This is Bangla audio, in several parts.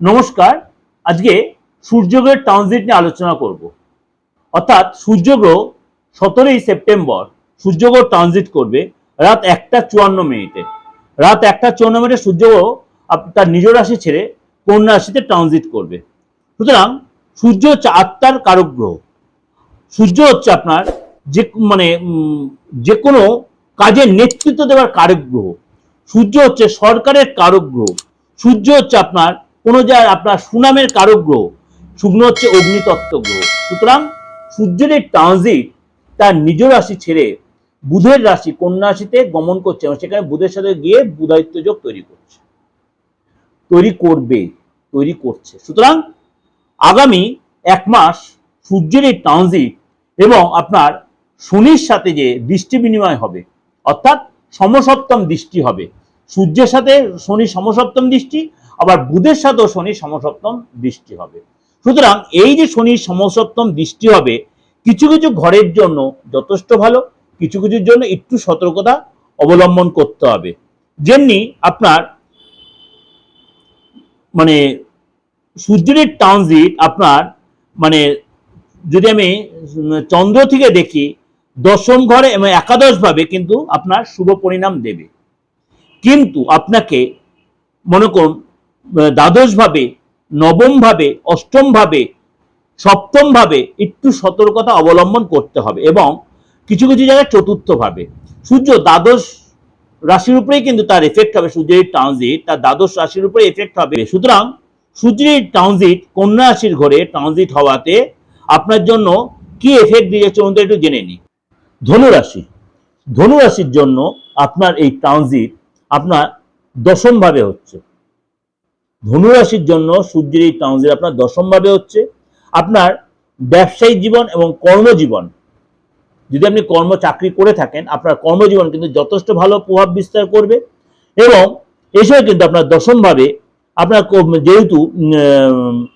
নমস্কার, আজকে সূর্যগ্রহের ট্রানজিট নিয়ে আলোচনা করব। অর্থাৎ সূর্যগ্রহ সতেরোই সেপ্টেম্বর সূর্যগ্রহ ট্রানজিট করবে রাত একটা চুয়ান্ন মিনিটে। রাত একটা চুয়ান্ন মিনিটে সূর্যগ্রহ তার নিজ রাশি ছেড়ে কন্যা রাশিতে ট্রানজিট করবে। সুতরাং সূর্য হচ্ছে আত্মার কারক গ্রহ। সূর্য হচ্ছে আপনার যে মানে যে কোনো কাজের নেতৃত্ব দেওয়ার কারক গ্রহ। সূর্য হচ্ছে সরকারের কারক গ্রহ। সূর্য হচ্ছে আপনার কোনো জায়গায় আপনার সুনামের কারক গ্রহ শুকনো হচ্ছে অগ্নিতত্ত্ব গ্রহ সুতরাং সূর্যের ট্রানজিট তার নিজ রাশি ছেড়ে বুধের রাশি, কন্যা রাশিতে গমন করছে এবং সেখানে বুধের সাথে গিয়ে বুধায়িত্ব যোগ তৈরি করছে। তৈরি করবে, তৈরি করছে। সুতরাং আগামী এক মাস সূর্যের এই ট্রানজিট এবং আপনার শনির সাথে যে দৃষ্টি বিনিময় হবে, অর্থাৎ সমসপ্তম দৃষ্টি হবে। সূর্যের সাথে শনি সমসপ্তম দৃষ্টি আবার বুধের সাথেও শনি সমসপ্তম দৃষ্টি হবে। সুতরাং এই যে শনির সমসপ্তম দৃষ্টি হবে, কিছু কিছু ঘরের জন্য যথেষ্ট ভালো, কিছু কিছুর জন্য একটু সতর্কতা অবলম্বন করতে হবে। যেমনি আপনার মানে সূর্যের ট্রানজিট আপনার মানে যদি আমি চন্দ্র থেকে দেখি, দশম ঘরে এবং একাদশ ভাবে কিন্তু আপনার শুভ পরিণাম দেবে। কিন্তু আপনাকে মনে করুন দ্বাদশ ভাবে নবম ভাবে অষ্টম ভাবে সপ্তম ভাবে একটু সতর্কতা অবলম্বন করতে হবে এবং কিছু কিছু জায়গায় চতুর্থ ভাবে সূর্য দ্বাদশ রাশির উপরেই কিন্তু তার এফেক্ট হবে, সূর্যের ট্রানজিট তার দ্বাদশ রাশির উপরে এফেক্ট হবে। সুতরাং সূর্যের ট্রানজিট কন্যা রাশির ঘরে ট্রানজিট হওয়াতে আপনার জন্য কি এফেক্ট দিয়ে চলুন একটু জেনে নিই। ধনুরাশি, ধনুরাশির জন্য আপনার এই ট্রানজিট আপনার দশম ভাবে হচ্ছে। ধনুরাশির জন্য সূর্যের এই ট্রানজিট আপনার দশম ভাবে হচ্ছে। আপনার ব্যবসায়িক জীবন এবং কর্মজীবন। যদি আপনি কর্ম চাকরি করে থাকেন, আপনার কর্মজীবন কিন্তু যথেষ্ট ভালো প্রভাব বিস্তার করবে এবং এসব কিন্তু আপনার দশমভাবে আপনার যেহেতু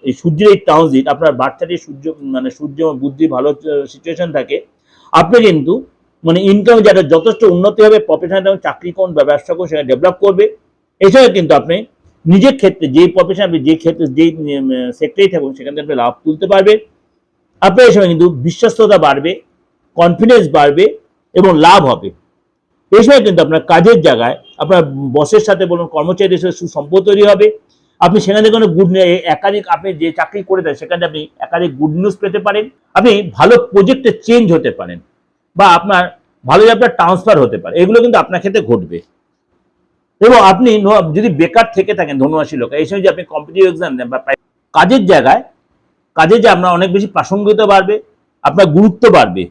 এই সূর্যের এই ট্রানজিট, আপনার বাচ্চাটির সূর্য মানে সূর্য বুদ্ধি ভালো সিচুয়েশন থাকে, আপনি কিন্তু মানে ইনকাম যেটা যথেষ্ট উন্নতি হবে প্রফেশনাল এবং চাকরি কোন ব্যবসা করুন সেটা ডেভেলপ করবে। এছাড়া কিন্তু আপনি নিজের ক্ষেত্রে, যেই প্রফেশন আপনি যে ক্ষেত্রে, যেই সেক্টরেই থাকুন, সেখান থেকে আপনি লাভ তুলতে পারবেন আপনার সময় কিন্তু বিশ্বস্ততা বাড়বে কনফিডেন্স বাড়বে এবং লাভ হবে। এই সময় কিন্তু আপনার কাজের জায়গায়, আপনার বসের সাথে বলুন, কর্মচারীদের সাথে সুসম্পদ তৈরি হবে। আপনি সেখানে কোনো গুড একাধিক আপনি যে চাকরি করে দেন, সেখানে আপনি একাধিক গুড নিউজ পেতে পারেন। আপনি ভালো প্রজেক্টে চেঞ্জ হতে পারেন বা আপনার ভালো আপনার ট্রান্সফার হতে পারে, এগুলো কিন্তু আপনার ক্ষেত্রে ঘটবে। এবং আপনি যদি বেকার থেকে থাকেন ধনুরাশি লোক, এই সময় যে আপনি কম্পিটিভ এক্সাম দেন বা কাজের জায়গায়, কাজে যে আপনার অনেক বেশি প্রাসঙ্গিকতা বাড়বে, আপনার গুরুত্ব বাড়বে,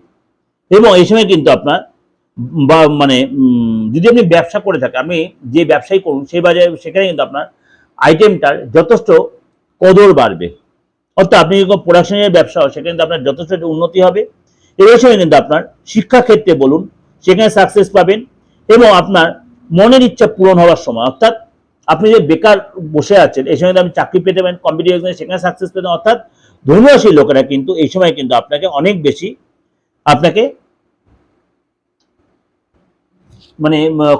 এবং এই সময় কিন্তু আপনার, বা মানে যদি আপনি ব্যবসা করে থাকেন, আপনি যে ব্যবসায়ী করুন, সেই বাজারে, সেখানে কিন্তু আপনার আইটেমটার যথেষ্ট কদর বাড়বে। অর্থাৎ আপনি যখন প্রোডাকশনের ব্যবসা হয়, সেখানে কিন্তু আপনার যথেষ্ট উন্নতি হবে এর সময় কিন্তু আপনার শিক্ষাক্ষেত্রে বলুন, সেখানে সাকসেস পাবেন, এবং আপনার মনের ইচ্ছা পূরণ হওয়ার সময় অর্থাৎ আপনি যে বেকার বসে আছেন এই সময় আপনি চাকরি পেতে পারেন কম্পিটিভ এক্সামে সেখানে সাকসেস পেতেন অর্থাৎ ধনুরাশি লোকেরা কিন্তু এই সময় কিন্তু আপনাকে অনেক বেশি আপনাকে মানে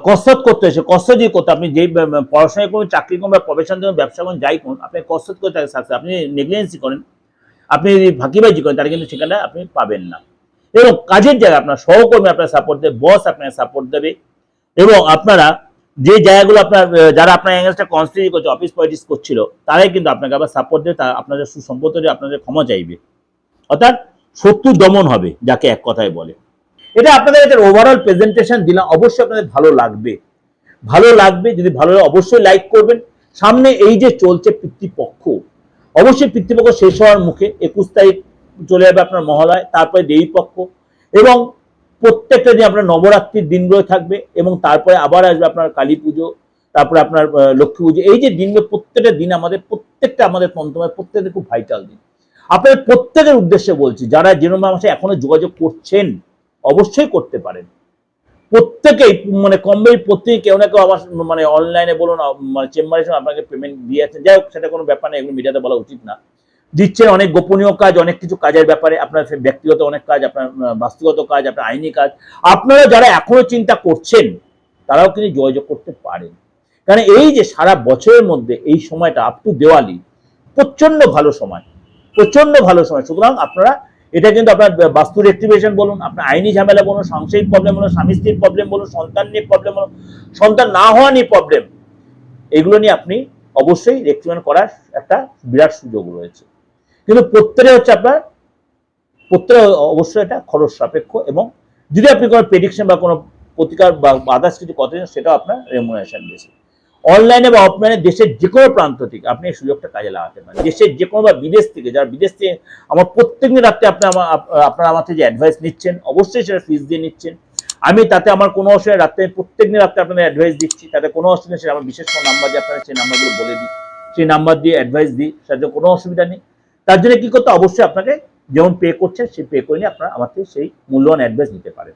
কসরত করতে হয়েছে কসরত যদি করতে আপনি যেই উম, পড়াশোনা করুন চাকরি করুন বা প্রফেশন করুন ব্যবসা করুন যাই করুন আপনি কসরত করতে সাকসেস আপনি নেগলিজেন্সি করেন আপনি যদি ফাঁকিবাজি করেন তাহলে কিন্তু সেখানে আপনি পাবেন না। এবং কাজের জায়গায় আপনার সহকর্মী আপনার সাপোর্ট দেবে বস আপনাকে সাপোর্ট দেবে। এবং আপনারা যে জায়গাগুলো আপনার যারা আপনার এগেনস্টে কনস্টিটিউট করছে অফিস পলিটিক্স করছিল, তারাই কিন্তু আপনাকে আবার সাপোর্ট দেবে, তা আপনাদের সুসম্পত্তি দিয়ে আপনাদের ক্ষমা চাইবে। অর্থাৎ শত্রু দমন হবে, যাকে এক কথায় বলে। এটা আপনাদের একটা ওভারঅল প্রেজেন্টেশন দিলাম অবশ্যই আপনাদের ভালো লাগবে। ভালো লাগবে, যদি ভালো লাগে অবশ্যই লাইক করবেন। সামনে এই যে চলছে পিতৃপক্ষ, অবশ্যই পিতৃপক্ষ শেষ হওয়ার মুখে একুশ তারিখ চলে যাবে আপনার মহালয়, তারপরে দেবী পক্ষ এবং প্রত্যেকটা দিন আপনার নবরাত্রির দিনগুলো থাকবে এবং তারপরে আবার আসবে আপনার কালী পুজো, তারপরে আপনার লক্ষ্মী পুজো। এই যে দিনগুলো, প্রত্যেকটা দিন আমাদের, প্রত্যেকটা আমাদের তন্ত্রময় প্রত্যেকটা খুব ভাইটাল দিন। আপনাদের প্রত্যেকের উদ্দেশ্যে বলছি, যারা যেরকম আমার সাথে এখনও যোগাযোগ করছেন, অবশ্যই করতে পারেন। প্রত্যেকেই মানে কম বেশি প্রত্যেকে কেউ না কেউ আমার মানে অনলাইনে বলুন মানে চেম্বারে এসে আপনাকে পেমেন্ট দিয়ে যাচ্ছেন যাই হোক, সেটা কোনো ব্যাপার নেই এগুলো মিডিয়াতে বলা উচিত না। দিচ্ছেন অনেক গোপনীয় কাজ, অনেক কিছু কাজের ব্যাপারে, আপনার ব্যক্তিগত অনেক কাজ, আপনার বাস্তুগত কাজ, আপনার আইনি কাজ। আপনারা যারা এখনও চিন্তা করছেন, তারাও কিন্তু যোগাযোগ করতে পারেন। কারণ এই যে সারা বছরের মধ্যে এই সময়টা আপ টু দেওয়ালি প্রচণ্ড ভালো সময় প্রচণ্ড ভালো সময়। সুতরাং আপনারা, এটা কিন্তু আপনার বাস্তু রেক্টিভেশন বলুন, আপনার আইনি ঝামেলা বলুন, সাংসারিক প্রবলেম বলুন, স্বামী স্ত্রীর প্রবলেম বলুন, সন্তান নিয়ে প্রবলেম বলুন, সন্তান না হওয়া নিয়ে প্রবলেম এগুলো নিয়ে আপনি অবশ্যই রেক্টিভেশন করার একটা বিরাট সুযোগ রয়েছে। কিন্তু প্রত্যেকে হচ্ছে আপনার, প্রত্যেক অবশ্যই এটা খরচ সাপেক্ষ এবং যদি আপনি কোনো প্রেডিকশন বা কোনো প্রতিকার বা আদার্স কিছু কথা সেটাও আপনার রেমুনারেশন বেশি অনলাইনে বা অফলাইনে দেশের যে কোনো প্রান্ত থেকে আপনি এই সুযোগটা কাজে লাগাতে পারেন। দেশের যে কোনো বা বিদেশ থেকে, যারা বিদেশ থেকে আমার প্রত্যেকদিন রাত্রে আপনি আমার, আপ- আপনারা আমার থেকে যে অ্যাডভাইস নিচ্ছেন, অবশ্যই সেটা ফিস দিয়ে নিচ্ছেন। আমি তাতে আমার কোনো অসুবিধা রাত্রে প্রত্যেকদিন রাত্রে আপনাদের অ্যাডভাইস দিচ্ছি, তাতে কোনো অসুবিধা সেটা আমার বিশেষ কোনো নাম্বার দিয়ে আপনারা সেই নাম্বারগুলো বলে দিই। সেই নাম্বার দিয়ে অ্যাডভাইস দিই, তাতে কোনো অসুবিধা নেই। তার জন্য কি করতে অবশ্যই আপনাকে যেমন পে করছেন সে পে করে নিয়ে আপনারা আমাকে সেই মূল্যবান অ্যাডভাইস নিতে পারেন।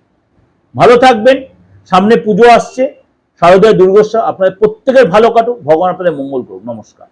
ভালো থাকবেন, সামনে পুজো আসছে, শারদীয় দুর্গোৎসব আপনাদের প্রত্যেকের ভালো কাটুক, ভগবান আপনাদের মঙ্গল করুক। নমস্কার।